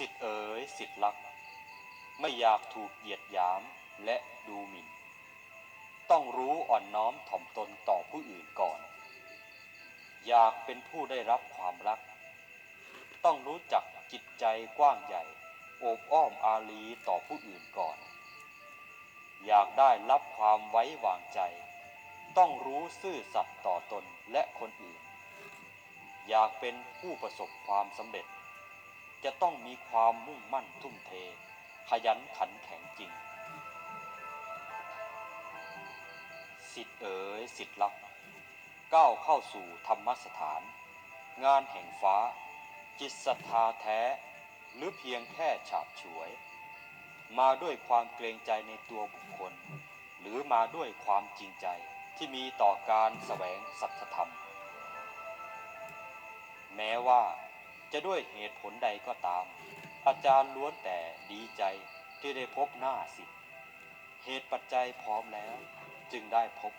สิทธิ์เอ๋ยสิทธิ์รัก ไม่อยากถูกเหยียดหยามและดูหมิ่น ต้องรู้อ่อนน้อมถ่อมตนต่อผู้อื่นก่อน อยากเป็นผู้ได้รับความรัก ต้องรู้จักจิตใจกว้างใหญ่ โอบอ้อมอารีต่อผู้อื่นก่อน อยากได้รับความไว้วางใจ ต้องรู้ซื่อสัตย์ต่อตนและคนอื่น อยากเป็นผู้ประสบความสำเร็จ จะต้องมีความมุ่งมั่นทุ่มเท ขยันขันแข็งจริง สิทธิ์เอ๋ยสิทธิ์รักก้าวเข้าสู่ธรรมสถาน งานแห่งฟ้า จิตศรัทธาแท้ หรือเพียงแค่ฉาบฉวย มาด้วยความเกรงใจในตัวบุคคล หรือมาด้วยความจริงใจที่มีต่อการแสวงสัจธรรม แม้ว่า จะด้วยเหตุผลใดก็ตาม อาจารย์ล้วนแต่ดีใจที่ได้พบหน้าสิเหตุปัจจัยพร้อมแล้ว จึงได้พบ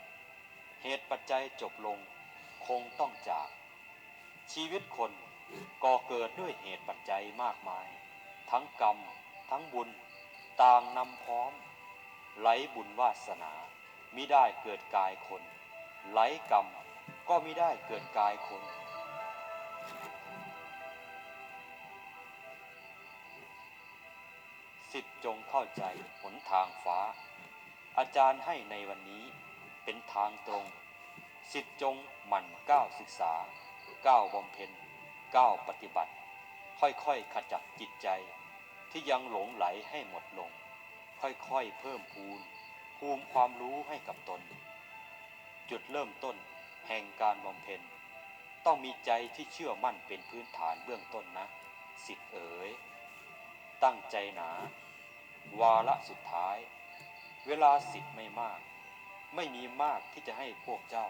เหตุปัจจัยจบลง คงต้องจาก ชีวิตคนก่อเกิดด้วยเหตุปัจจัยมากมาย ทั้งกรรม ทั้งบุญ ต่างนำพร้อม ไหลบุญวาสนามิได้เกิดกายคน ไหลกรรมก็มิได้เกิดกายคน จงเข้าใจหนทางฟ้า อาจารย์ให้ในวันนี้เป็นทางตรง สิทธิจงหมั่นก้าวศึกษา ก้าวบำเพ็ญก้าวปฏิบัติ ค่อยๆขจัดจิตใจ ที่ยังหลงไหลให้หมดลง ค่อยๆเพิ่มพูนภูมิความรู้ให้กับตน จุดเริ่มต้นแห่งการบำเพ็ญ ต้องมีใจที่เชื่อมั่นเป็นพื้นฐานเบื้องต้นนะ สิทธิเอ๋ยตั้งใจหนา วาระสุดท้าย เวลาสิทธิ์ไม่มาก ไม่มีมากที่จะให้พวกเจ้า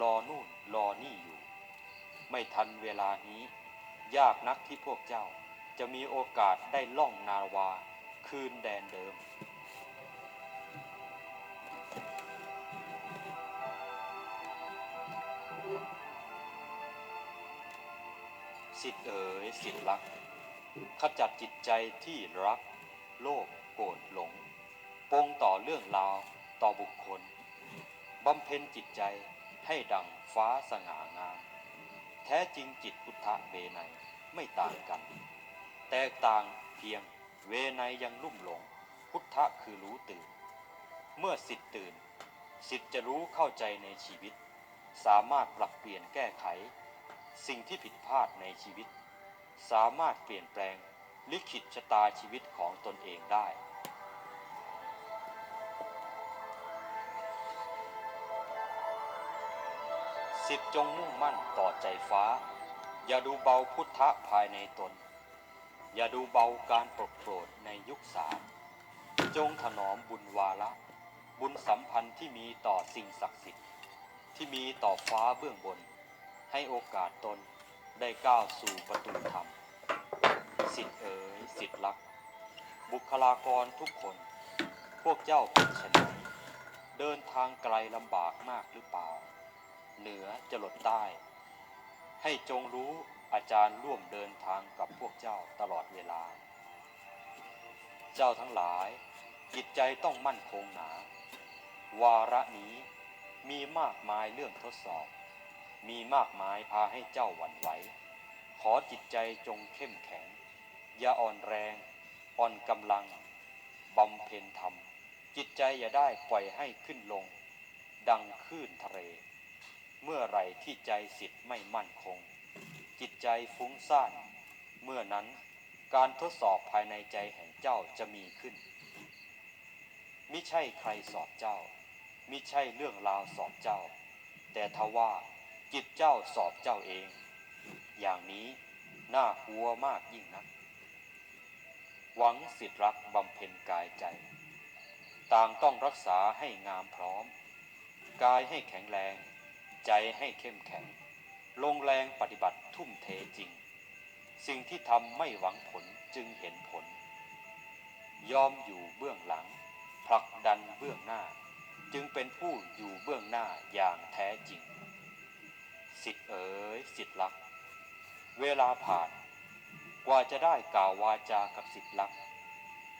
รอนู่นรอนี่อยู่ ไม่ทันเวลานี้ ยากนักที่พวกเจ้าจะมีโอกาสได้ล่องนาวา คืนแดนเดิม สิทธิ์เอ๋ยสิทธิ์รักขจัดจิตใจที่รัก โลภโกรธหลงปงต่อเรื่องราวต่อบุคคลบำเพ็ญจิตใจให้ดังฟ้าสง่างาม แท้จริงจิตพุทธะเวไนยไม่ต่างกัน แตกต่างเพียงเวไนยยังลุ่มหลง พุทธะคือรู้ตื่น เมื่อสิทธิ์ตื่น สิทธิ์จะรู้เข้าใจในชีวิต สามารถปรับเปลี่ยนแก้ไข สิ่งที่ผิดพลาดในชีวิต สามารถเปลี่ยนแปลง ลิขิตชะตาชีวิตของตนเองได้สิทธิจงมุ่งมั่นต่อใจฟ้า อย่าดูเบาพุทธะภายในตน อย่าดูเบาการปลดโปรดในยุคสามจงถนอมบุญวาระบุญสัมพันธ์ที่มีต่อสิ่งศักดิ์สิทธิ์ ที่มีต่อฟ้าเบื้องบน ให้โอกาสตนได้ก้าวสู่ประตูธรรมสิทธิเอ๋ย สิทธิ์รัก บุคลากรทุกคน พวกเจ้าเป็นเช่นนี้เดินทางไกลลำบากมากหรือเปล่า เหนือจะหลดใต้ ให้จงรู้อาจารย์ร่วมเดินทางกับพวกเจ้าตลอดเวลา เจ้าทั้งหลาย จิตใจต้องมั่นคงหนา วาระนี้มีมากมายเรื่องทดสอบ มีมากมายพาให้เจ้าหวั่นไหว ขอจิตใจจงเข้มแข็ง อย่าอ่อนแรง อ่อนกำลังบำเพ็ญธรรม จิตใจอย่าได้ปล่อยให้ขึ้นลง ดังคลื่นทะเล เมื่อไรที่ใจสิทธิ์ไม่มั่นคง จิตใจฟุ้งซ่าน เมื่อนั้นการทดสอบภายในใจแห่งเจ้าจะมีขึ้นมิใช่ใครสอบเจ้ามิใช่เรื่องราวสอบเจ้า แต่ทว่าจิตเจ้าสอบเจ้าเอง อย่างนี้น่ากลัวมากยิ่งนัก หวังสิทธิรักบำเพ็ญกายใจ ต่างต้องรักษาให้งามพร้อม กายให้แข็งแรง ใจให้เข้มแข็ง ลงแรงปฏิบัติทุ่มเทจริง สิ่งที่ทำไม่หวังผลจึงเห็นผล ยอมอยู่เบื้องหลัง ผลักดันเบื้องหน้า จึงเป็นผู้อยู่เบื้องหน้าอย่างแท้จริง สิทธิ์เอ๋ยสิทธิ์รัก เวลาผ่าน กว่าจะได้กล่าววาจากับสิทธิลักษณ์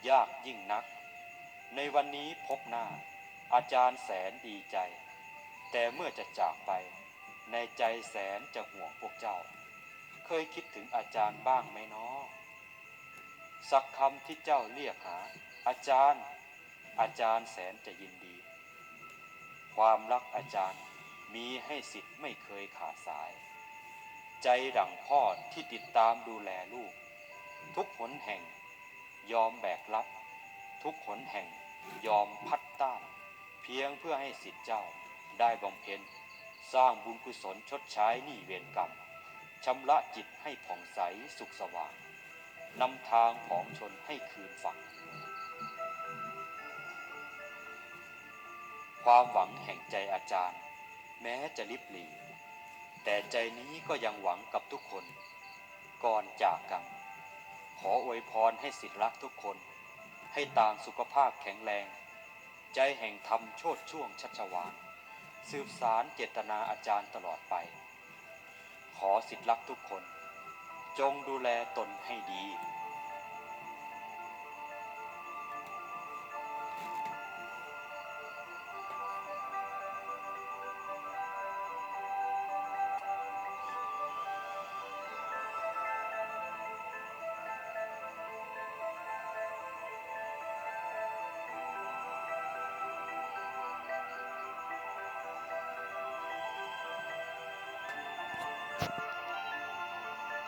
ยากยิ่งนัก ในวันนี้พบหน้า อาจารย์แสนดีใจ แต่เมื่อจะจากไป ในใจแสนจะห่วงพวกเจ้า เคยคิดถึงอาจารย์บ้างไหมน้อสักคำที่เจ้าเรียกหา อาจารย์ อาจารย์แสนจะยินดี ความรักอาจารย์มีให้สิทธิ์ไม่เคยขาดสาย ใจดั่งพ่อที่ติดตามดูแลลูก ทุกหนแห่ง ยอมแบกรับ ทุกหนแห่งยอมพัดต้านเพียงเพื่อให้สิทธิ์เจ้าได้บำเพ็ญสร้างบุญกุศลชดใช้หนี้เวรกรรมชำระจิตให้ผ่องใสสุขสว่างนำทางของชนให้คืนฝั่ง ความหวังแห่งใจอาจารย์ แม้จะลิบหลี แต่ใจนี้ก็ยังหวังกับทุกคน ก่อนจากกัน ขออวยพรให้สิทธิรักทุกคน ให้ต่างสุขภาพแข็งแรง ใจแห่งธรรมโชดช่วงชัชวานสืบสารเจตนาอาจารย์ตลอดไป ขอสิทธิรักทุกคน จงดูแลตนให้ดี